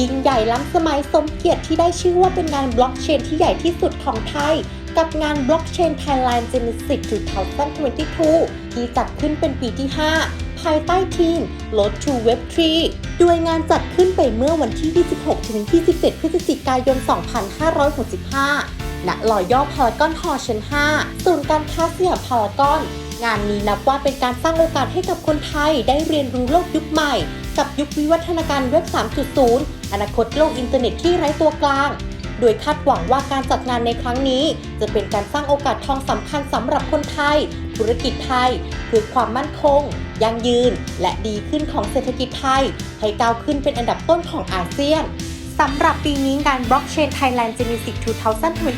ยิ่งใหญ่ล้ำสมัยสมเกียรติที่ได้ชื่อว่าเป็นงานบล็อกเชนที่ใหญ่ที่สุดของไทย กับงาน Blockchain Thailand Genesis 2022 ที่จัดขึ้นเป็นปีที่ 5 ภายใต้ทีม Road to Web 3 โดยงานจัดขึ้นไปเมื่อวันที่ 26ถึง27 พฤศจิกายน 2565 ณลอยย่อพารากอนฮอลชั้น 5 ศูนย์การค้าสยามพารากอนงานนี้นับว่าเป็นการสร้างโอกาสให้กับคนไทยได้เรียนรู้โลกยุคใหม่ กับยุควิวัฒนาการเว็บ 3.0 อนาคตโลกอินเทอร์เน็ตที่ไร้ตัวกลาง โดยคาดหวังว่าการจัดงานในครั้งนี้ จะเป็นการสร้างโอกาสทองสำคัญสำหรับคนไทย ธุรกิจไทยเพื่อความมั่นคง ยั่งยืน และดีขึ้นของเศรษฐกิจไทย ให้ก้าวขึ้นเป็นอันดับต้นของอาเซียนสำหรับปีนี้งาน Blockchain Thailand Genesis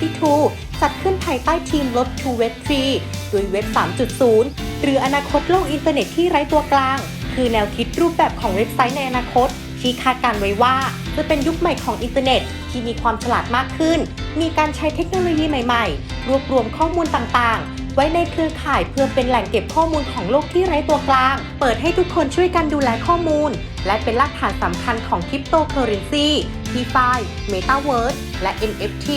2022 จัดขึ้นภายใต้ทีม Road to Web 3 โดยเว็บ 3.0 หรืออนาคตโลกอินเทอร์เน็ตที่ไร้ตัวกลาง คือแนวคิดรูปแบบของเว็บไซต์ในอนาคต ที่คาดการไว้ว่าจะเป็นยุคใหม่ของอินเทอร์เน็ต ที่มีความฉลาดมากขึ้น มีการใช้เทคโนโลยีใหม่ๆ รวบรวมข้อมูลต่างๆ ไว้ในเครือข่ายเพื่อเป็นแหล่งเก็บข้อมูลของโลกที่ไร้ตัวกลาง เปิดให้ทุกคนช่วยกันดูแลข้อมูล และเป็นรากฐานสำคัญของคริปโตเคอเรนซี DeFi Metaverse และ NFT